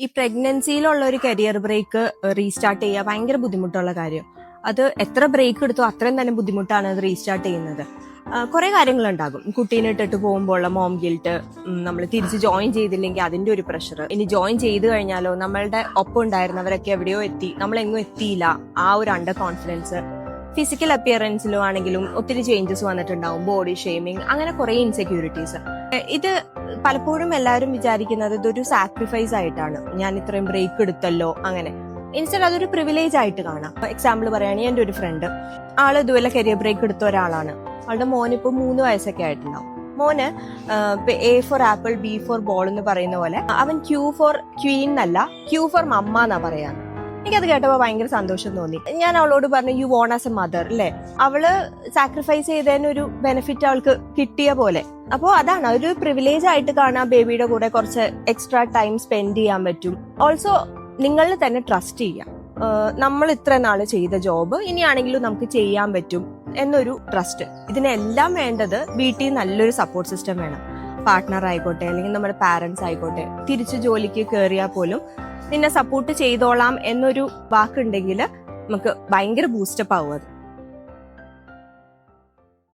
ഈ പ്രഗ്നൻസിയിലുള്ള ഒരു career break restart ചെയ്യുക ഭയങ്കര ബുദ്ധിമുട്ടുള്ള കാര്യം. അത് എത്ര ബ്രേക്ക് എടുത്തോ അത്രയും തന്നെ ബുദ്ധിമുട്ടാണ് അത് റീസ്റ്റാർട്ട് ചെയ്യുന്നത്. കുറെ കാര്യങ്ങളുണ്ടാകും. കുട്ടീനെ ഇട്ടിട്ട് പോകുമ്പോഴുള്ള മോം ഗിൽട്ട് നമ്മൾ തിരിച്ച് ജോയിൻ ചെയ്തില്ലെങ്കിൽ അതിന്റെ ഒരു പ്രഷർ ഇനി ജോയിൻ ചെയ്ത് കഴിഞ്ഞാലോ നമ്മളുടെ ഒപ്പം ഉണ്ടായിരുന്നവരൊക്കെ എവിടെയോ എത്തി നമ്മളെങ്ങും എത്തിയില്ല. ആ ഒരു അണ്ടർ കോൺഫിഡൻസ് ഫിസിക്കൽ അപ്പിയറൻസിലും ആണെങ്കിലും ഒത്തിരി ചേഞ്ചസ് വന്നിട്ടുണ്ടാവും. ബോഡി ഷെയ്മിങ് അങ്ങനെ കുറെ ഇൻസെക്യൂരിറ്റീസ് ഇത് പലപ്പോഴും എല്ലാവരും വിചാരിക്കുന്നത് ഇതൊരു സാക്രിഫൈസ് ആയിട്ടാണ്. ഞാൻ ഇത്രയും ബ്രേക്ക് എടുത്തല്ലോ അങ്ങനെ. ഇൻസ്റ്റന്റ് അതൊരു പ്രിവിലേജ് ആയിട്ട് കാണാം. എക്സാമ്പിൾ പറയുകയാണെങ്കിൽ എന്റെ ഒരു ഫ്രണ്ട് ആൾ ഇതുപോലെ കരിയർ ബ്രേക്ക് എടുത്ത ഒരാളാണ്. ആളുടെ മോന് ഇപ്പൊ മൂന്ന് വയസ്സൊക്കെ ആയിട്ടുണ്ടാവും. മോന് A for apple B for ball എന്ന് പറയുന്ന പോലെ അവൻ ക്യൂ ഫോർ ക്വീൻ എന്നല്ല ക്യൂ ഫോർ മമ്മ എന്നാ പറയാ. എനിക്കത് കേട്ടപ്പോൾ ഭയങ്കര സന്തോഷം തോന്നി. ഞാൻ അവളോട് പറഞ്ഞു you won as a mother അല്ലേ? അവൾ സാക്രിഫൈസ് ചെയ്തതിന് ഒരു ബെനിഫിറ്റ് അവൾക്ക് കിട്ടിയ പോലെ. അപ്പോൾ അതാണ് ഒരു പ്രിവിലേജ് ആയിട്ട് കാണാൻ ബേബിയുടെ കൂടെ കുറച്ച് എക്സ്ട്രാ ടൈം സ്പെൻഡ് ചെയ്യാൻ പറ്റും. ഓൾസോ നിങ്ങളിൽ തന്നെ ട്രസ്റ്റ് ചെയ്യാം. നമ്മൾ ഇത്ര നാൾ ചെയ്ത ജോബ് ഇനിയാണെങ്കിലും നമുക്ക് ചെയ്യാൻ പറ്റും എന്നൊരു ട്രസ്റ്റ് ഇതിനെല്ലാം വേണ്ടത് വീട്ടിൽ നല്ലൊരു സപ്പോർട്ട് സിസ്റ്റം വേണം. പാർട്ട്ണർ ആയിക്കോട്ടെ അല്ലെങ്കിൽ നമ്മുടെ പാരന്റ്സ് ആയിക്കോട്ടെ. തിരിച്ചു ജോലിക്ക് കയറിയാൽ പോലും നിന്നെ സപ്പോർട്ട് ചെയ്തോളാം എന്നൊരു വാക്കുണ്ടെങ്കിൽ നമുക്ക് ഭയങ്കര ബൂസ്റ്റപ്പ് ആവും അത്